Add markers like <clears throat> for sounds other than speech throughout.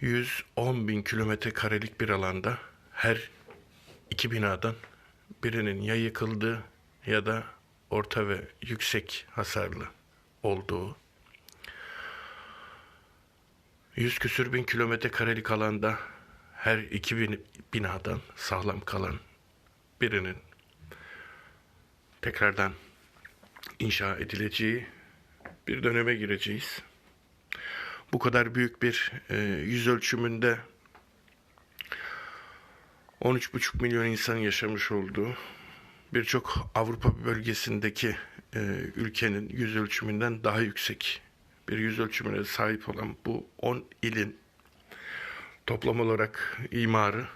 110 bin kilometre karelik bir alanda her iki binadan birinin ya yıkıldığı ya da orta ve yüksek hasarlı olduğu 100 küsür bin kilometre karelik alanda her iki bin binadan sağlam kalan birinin tekrardan inşa edileceği bir döneme gireceğiz. Bu kadar büyük bir e, yüz ölçümünde 13,5 milyon insan yaşamış olduğu birçok Avrupa bölgesindeki e, ülkenin yüz ölçümünden daha yüksek bir yüz ölçümüne sahip olan bu 10 ilin toplam olarak imarı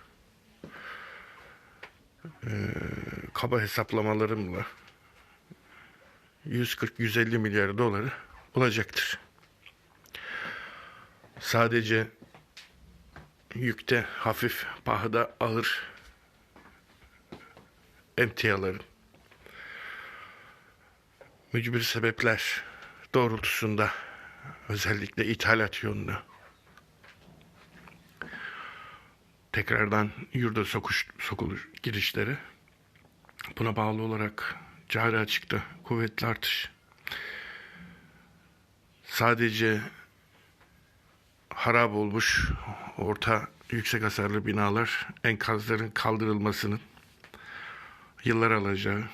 e, kaba hesaplamalarımla 140-150 milyar doları bulacaktır. Sadece yükte hafif, pahada ağır emtiaların mücbir sebepler doğrultusunda özellikle ithalat yönlü tekrardan yurda sokuş, sokuluş girişleri buna bağlı olarak cari açıkta kuvvetli artış sadece harap olmuş orta yüksek hasarlı binalar enkazların kaldırılmasının yıllar alacağı,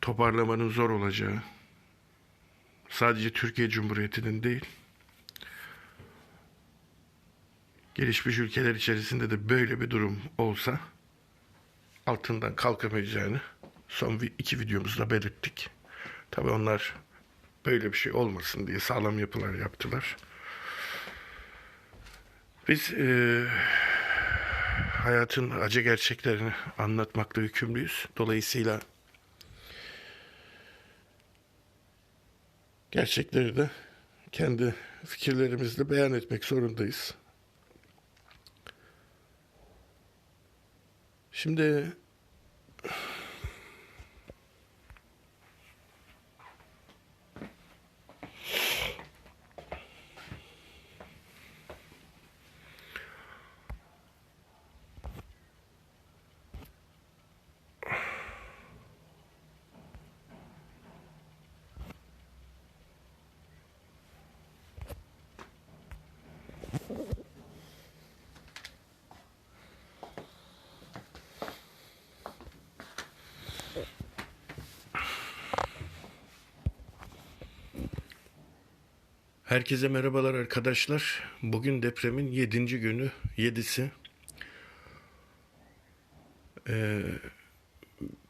toparlamanın zor olacağı, sadece Türkiye Cumhuriyeti'nin değil, gelişmiş ülkeler içerisinde de böyle bir durum olsa altından kalkamayacağını son iki videomuzda belirttik. Tabii onlar böyle bir şey olmasın diye sağlam yapılar yaptılar. Biz eee, hayatın acı gerçeklerini anlatmakla yükümlüyüz. Dolayısıyla gerçekleri de kendi fikirlerimizle beyan etmek zorundayız. Şimdi Herkese merhabalar arkadaşlar. Bugün depremin 7. günü, 7'si. Ee,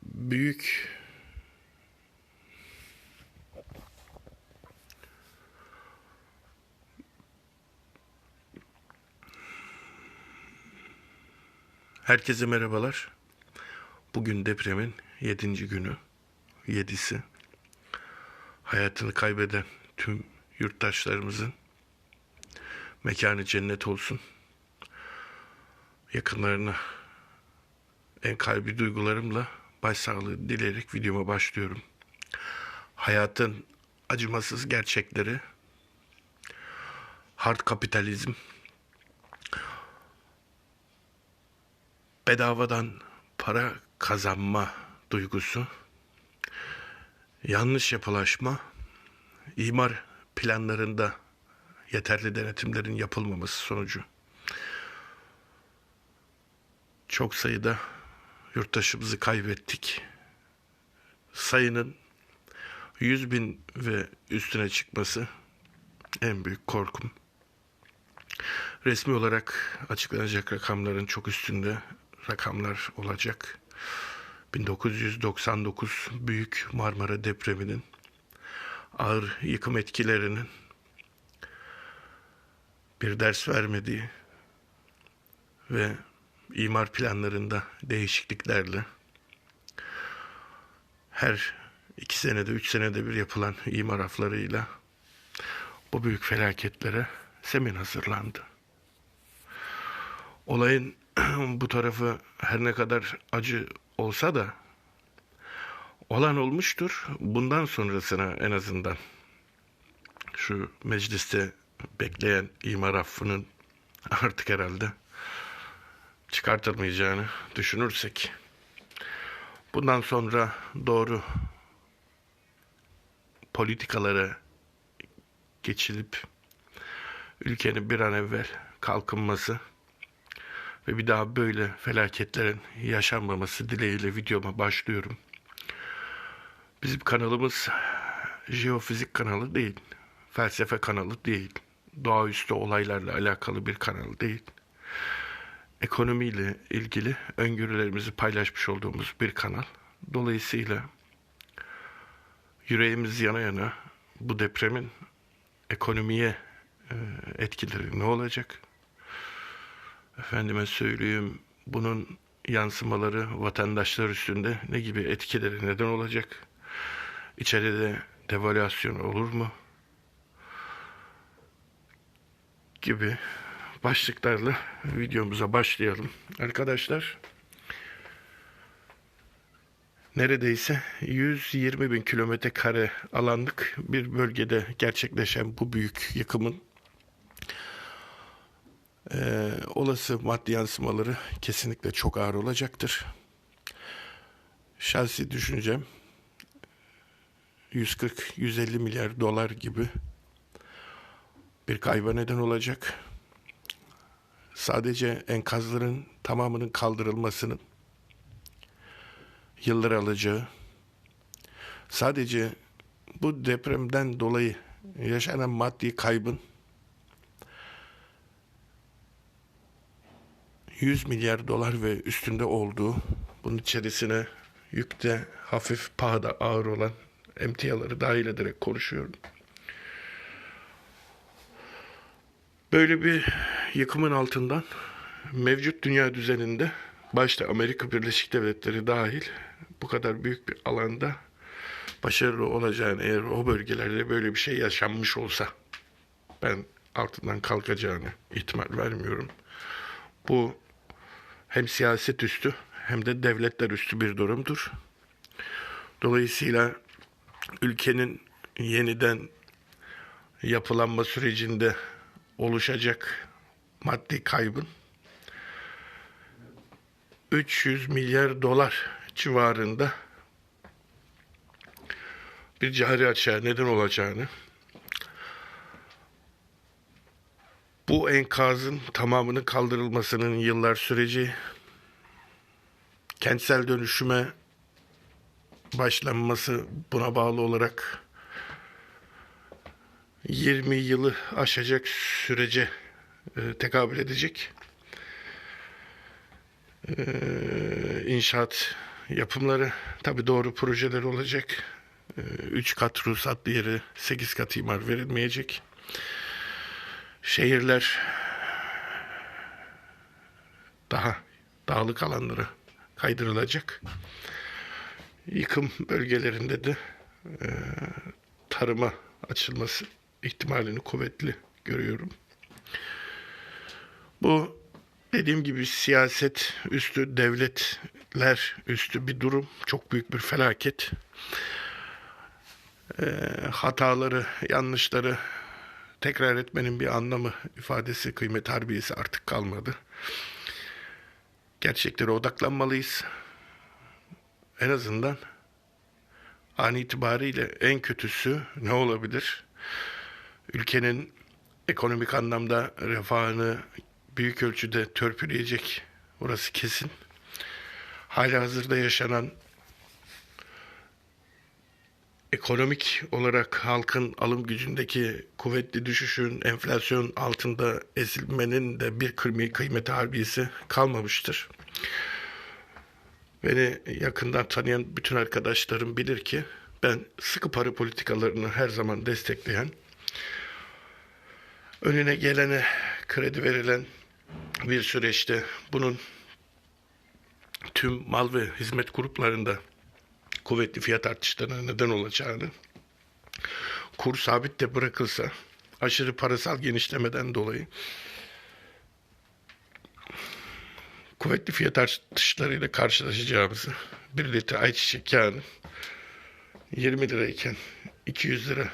büyük Herkese merhabalar. Bugün depremin 7. günü, 7'si. Hayatını kaybeden tüm yurttaşlarımızın mekanı cennet olsun. Yakınlarına en kalbi duygularımla başsağlığı dileyerek videoma başlıyorum. Hayatın acımasız gerçekleri, hard kapitalizm, bedavadan para kazanma duygusu, yanlış yapılaşma, imar planlarında yeterli denetimlerin yapılmaması sonucu çok sayıda yurttaşımızı kaybettik. Sayının 100 bin ve üstüne çıkması en büyük korkum. Resmi olarak açıklanacak rakamların çok üstünde rakamlar olacak. 1999 Büyük Marmara depreminin ağır yıkım etkilerinin bir ders vermediği ve imar planlarında değişikliklerle her iki senede, üç senede bir yapılan imar aflarıyla bu büyük felaketlere zemin hazırlandı. Olayın <clears throat> bu tarafı her ne kadar acı olsa da olan olmuştur. Bundan sonrasına en azından şu mecliste bekleyen imar affının artık herhalde çıkartılmayacağını düşünürsek bundan sonra doğru politikalara geçilip ülkenin bir an evvel kalkınması ve bir daha böyle felaketlerin yaşanmaması dileğiyle videoma başlıyorum. Bizim kanalımız jeofizik kanalı değil, felsefe kanalı değil, doğaüstü olaylarla alakalı bir kanal değil. Ekonomiyle ilgili öngörülerimizi paylaşmış olduğumuz bir kanal. Dolayısıyla yüreğimiz yana yana bu depremin ekonomiye e, etkileri ne olacak? Efendime söyleyeyim bunun yansımaları vatandaşlar üstünde ne gibi etkileri neden olacak? İçeride devalüasyon olur mu? Gibi başlıklarla videomuza başlayalım. Arkadaşlar neredeyse 120 bin kilometre kare alanlık bir bölgede gerçekleşen bu büyük yıkımın e, olası maddi yansımaları kesinlikle çok ağır olacaktır. Şahsi düşüncem 140-150 milyar dolar gibi bir kayba neden olacak. Sadece enkazların tamamının kaldırılmasının yıllar alacağı, sadece bu depremden dolayı yaşanan maddi kaybın 100 milyar dolar ve üstünde olduğu, bunun içerisine yükte hafif pahada ağır olan emtiaları dahil ederek konuşuyorum. Böyle bir yıkımın altından mevcut dünya düzeninde başta Amerika Birleşik Devletleri dahil bu kadar büyük bir alanda başarılı olacağını eğer o bölgelerde böyle bir şey yaşanmış olsa ben altından kalkacağını ihtimal vermiyorum. Bu hem siyaset üstü hem de devletler üstü bir durumdur. Dolayısıyla ülkenin yeniden yapılanma sürecinde oluşacak maddi kaybın 300 milyar dolar civarında bir cari açığa neden olacağını bu enkazın tamamının kaldırılmasının yıllar süreci kentsel dönüşüme başlanması buna bağlı olarak 20 yılı aşacak sürece e, tekabül edecek. E, inşaat yapımları tabi doğru projeler olacak. 3 kat ruhsatlı yeri 8 kat imar verilmeyecek. Şehirler daha dağlık alanlara kaydırılacak. Yıkım bölgelerinde de e, tarıma açılması ihtimalini kuvvetli görüyorum. Bu dediğim gibi siyaset üstü, devletler üstü bir durum. Çok büyük bir felaket. E, hataları, yanlışları tekrar etmenin bir anlamı, ifadesi, kıymet harbiyesi artık kalmadı. Gerçeklere odaklanmalıyız. En azından an itibariyle en kötüsü ne olabilir? Ülkenin ekonomik anlamda refahını büyük ölçüde törpüleyecek. Orası kesin. Hala hazırda yaşanan ekonomik olarak halkın alım gücündeki kuvvetli düşüşün, enflasyon altında ezilmenin de bir kıymet, kıymeti harbiyesi kalmamıştır. Beni yakından tanıyan bütün arkadaşlarım bilir ki ben sıkı para politikalarını her zaman destekleyen, önüne gelene kredi verilen bir süreçte bunun tüm mal ve hizmet gruplarında kuvvetli fiyat artışlarına neden olacağını, kur sabit de bırakılsa aşırı parasal genişlemeden dolayı kuvvetli fiyat artışlarıyla karşılaşacağımızı bir litre ayçiçek yağının 20 lirayken 200 lira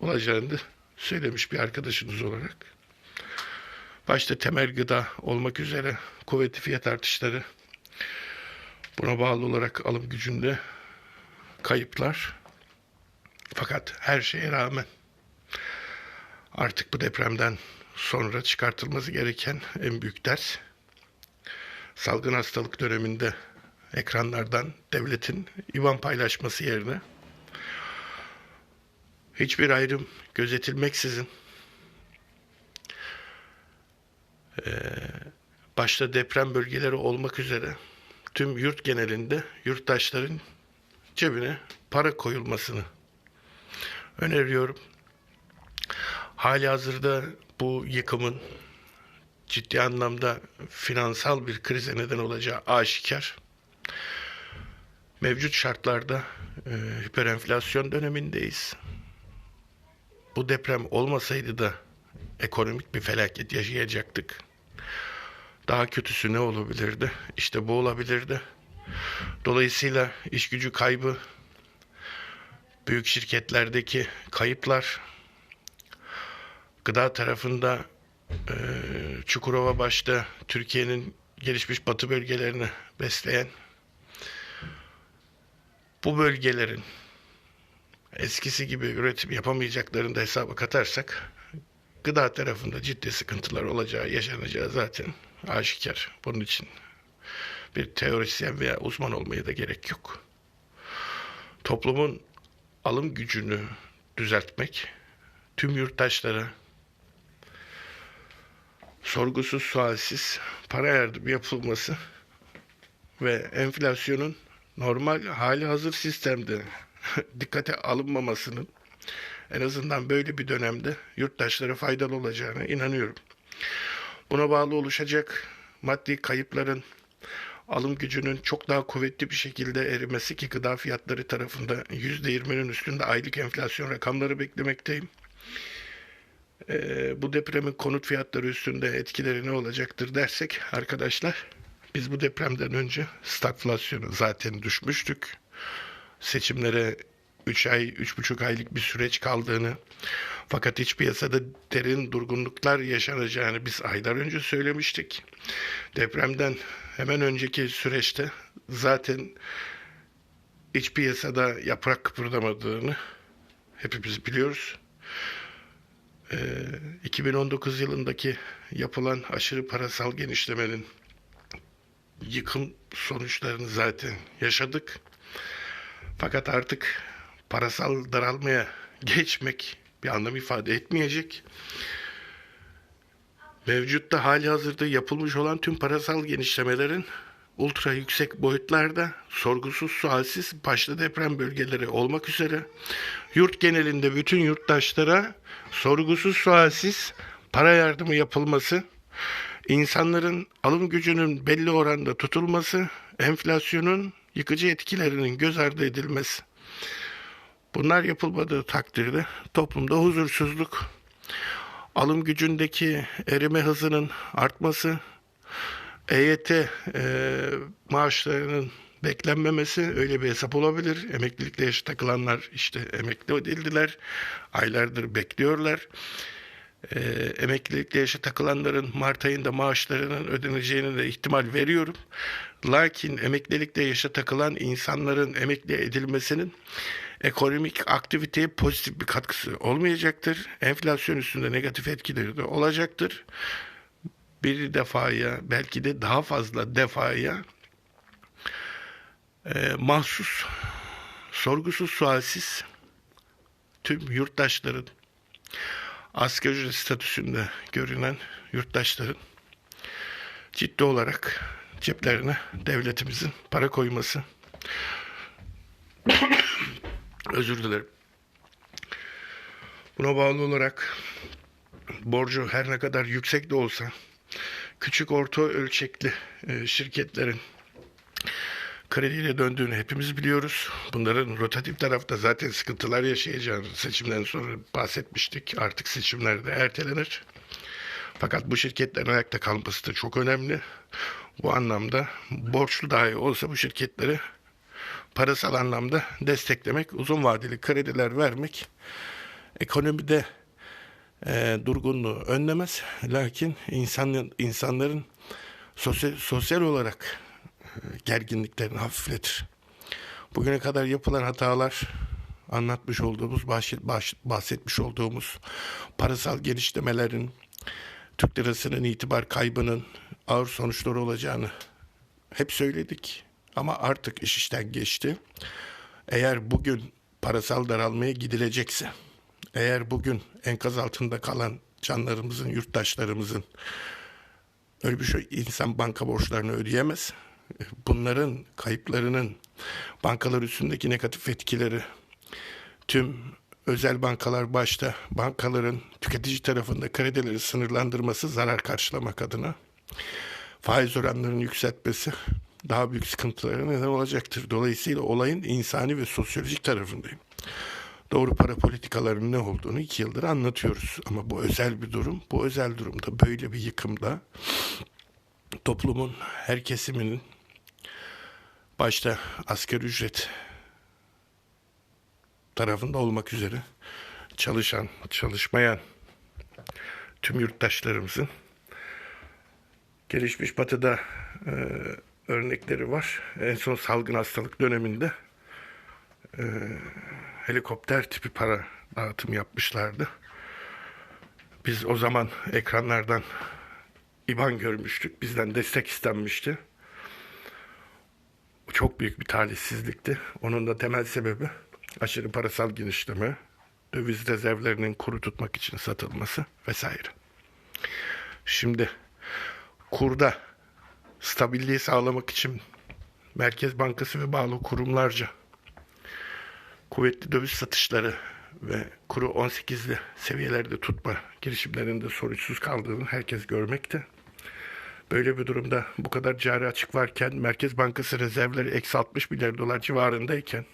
olacağını söylemiş bir arkadaşınız olarak. Başta temel gıda olmak üzere kuvvetli fiyat artışları, buna bağlı olarak alım gücünde kayıplar. Fakat her şeye rağmen artık bu depremden sonra çıkartılması gereken en büyük ders salgın hastalık döneminde ekranlardan devletin IBAN paylaşması yerine hiçbir ayrım gözetilmeksizin eee, başta deprem bölgeleri olmak üzere tüm yurt genelinde yurttaşların cebine para koyulmasını öneriyorum. Hali hazırda bu yıkımın ciddi anlamda finansal bir krize neden olacağı aşikar. Mevcut şartlarda e, hiperenflasyon dönemindeyiz. Bu deprem olmasaydı da ekonomik bir felaket yaşayacaktık. Daha kötüsü ne olabilirdi? İşte bu olabilirdi. Dolayısıyla iş gücü kaybı, büyük şirketlerdeki kayıplar, gıda tarafında e, Çukurova başta Türkiye'nin gelişmiş batı bölgelerini besleyen bu bölgelerin eskisi gibi üretim yapamayacaklarını da hesaba katarsak gıda tarafında ciddi sıkıntılar olacağı, yaşanacağı zaten aşikar. Bunun için bir teorisyen veya uzman olmaya da gerek yok. Toplumun alım gücünü düzeltmek, tüm yurttaşlara sorgusuz sualsiz para yardımı yapılması ve enflasyonun normal hali hazır sistemde <laughs> dikkate alınmamasının en azından böyle bir dönemde yurttaşlara faydalı olacağına inanıyorum. Buna bağlı oluşacak maddi kayıpların alım gücünün çok daha kuvvetli bir şekilde erimesi ki gıda fiyatları tarafında %20'nin üstünde aylık enflasyon rakamları beklemekteyim. Ee, bu depremin konut fiyatları üstünde etkileri ne olacaktır dersek arkadaşlar biz bu depremden önce stagflasyona zaten düşmüştük. Seçimlere 3 ay, 3,5 aylık bir süreç kaldığını fakat iç piyasada derin durgunluklar yaşanacağını biz aylar önce söylemiştik. Depremden hemen önceki süreçte zaten iç piyasada yaprak kıpırdamadığını hepimiz biliyoruz. Ee, 2019 yılındaki yapılan aşırı parasal genişlemenin yıkım sonuçlarını zaten yaşadık. Fakat artık parasal daralmaya geçmek bir anlam ifade etmeyecek. Mevcutta hali hazırda yapılmış olan tüm parasal genişlemelerin ultra yüksek boyutlarda sorgusuz sualsiz başta deprem bölgeleri olmak üzere yurt genelinde bütün yurttaşlara sorgusuz sualsiz para yardımı yapılması, insanların alım gücünün belli oranda tutulması, enflasyonun yıkıcı etkilerinin göz ardı edilmesi. Bunlar yapılmadığı takdirde toplumda huzursuzluk, alım gücündeki erime hızının artması, EYT e, maaşlarının beklenmemesi öyle bir hesap olabilir. Emeklilikle yaşa takılanlar işte emekli edildiler. Aylardır bekliyorlar. E, emeklilikle yaşa takılanların Mart ayında maaşlarının ödeneceğine de ihtimal veriyorum. Lakin emeklilikle yaşa takılan insanların emekli edilmesinin ekonomik aktiviteye pozitif bir katkısı olmayacaktır. Enflasyon üstünde negatif etkileri de olacaktır. Bir defaya belki de daha fazla defaya e, mahsus, sorgusuz sualsiz tüm yurttaşların asgari ücret statüsünde görünen yurttaşların ciddi olarak ceplerine devletimizin para koyması <coughs> özür dilerim. Buna bağlı olarak borcu her ne kadar yüksek de olsa küçük orta ölçekli e, şirketlerin krediyle döndüğünü hepimiz biliyoruz. Bunların rotatif tarafta zaten sıkıntılar yaşayacağını seçimden sonra bahsetmiştik. Artık seçimler de ertelenir. Fakat bu şirketlerin ayakta kalması da çok önemli. Bu anlamda borçlu dahi olsa bu şirketleri parasal anlamda desteklemek, uzun vadeli krediler vermek ekonomide e, durgunluğu önlemez. Lakin insanın, insanların sosyal, sosyal olarak e, gerginliklerini hafifletir. Bugüne kadar yapılan hatalar anlatmış olduğumuz, bahsetmiş olduğumuz parasal geliştirmelerin, Türk lirasının itibar kaybının ağır sonuçları olacağını hep söyledik. Ama artık iş işten geçti. Eğer bugün parasal daralmaya gidilecekse, eğer bugün enkaz altında kalan canlarımızın, yurttaşlarımızın öyle bir şey insan banka borçlarını ödeyemez. Bunların kayıplarının bankalar üstündeki negatif etkileri tüm özel bankalar başta bankaların tüketici tarafında kredileri sınırlandırması zarar karşılamak adına faiz oranlarının yükseltmesi daha büyük sıkıntılara neden olacaktır. Dolayısıyla olayın insani ve sosyolojik tarafındayım. Doğru para politikalarının ne olduğunu iki yıldır anlatıyoruz. Ama bu özel bir durum. Bu özel durumda böyle bir yıkımda toplumun her kesiminin başta asgari ücret tarafında olmak üzere çalışan, çalışmayan tüm yurttaşlarımızın gelişmiş batıda e, örnekleri var. En son salgın hastalık döneminde e, helikopter tipi para dağıtım yapmışlardı. Biz o zaman ekranlardan IBAN görmüştük. Bizden destek istenmişti. Çok büyük bir talihsizlikti. Onun da temel sebebi aşırı parasal genişleme, döviz rezervlerinin kuru tutmak için satılması vesaire. Şimdi kurda stabilliği sağlamak için Merkez Bankası ve bağlı kurumlarca kuvvetli döviz satışları ve kuru 18'li seviyelerde tutma girişimlerinde sonuçsuz kaldığını herkes görmekte. Böyle bir durumda bu kadar cari açık varken Merkez Bankası rezervleri eksi 60 milyar dolar civarındayken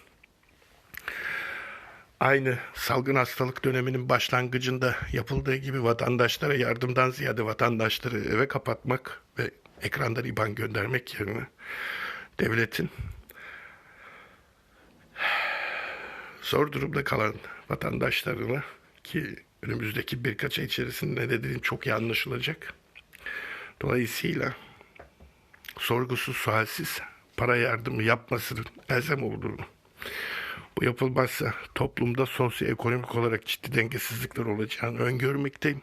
aynı salgın hastalık döneminin başlangıcında yapıldığı gibi vatandaşlara yardımdan ziyade vatandaşları eve kapatmak ve ekrandan IBAN göndermek yerine devletin zor durumda kalan vatandaşlarına ki önümüzdeki birkaç ay içerisinde ne dediğim çok iyi anlaşılacak. Dolayısıyla sorgusuz sualsiz para yardımı yapmasının elzem olduğunu bu yapılmazsa toplumda sosyoekonomik olarak ciddi dengesizlikler olacağını öngörmekteyim.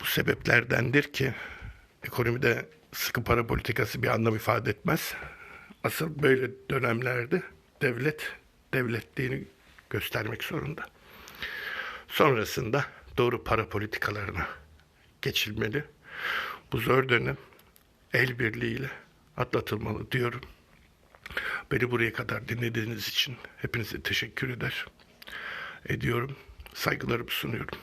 Bu sebeplerdendir ki ekonomide sıkı para politikası bir anlam ifade etmez. Asıl böyle dönemlerde devlet devletliğini göstermek zorunda. Sonrasında doğru para politikalarına geçilmeli. Bu zor dönem el birliğiyle atlatılmalı diyorum. Beni buraya kadar dinlediğiniz için hepinize teşekkür eder. Ediyorum. Saygılarımı sunuyorum.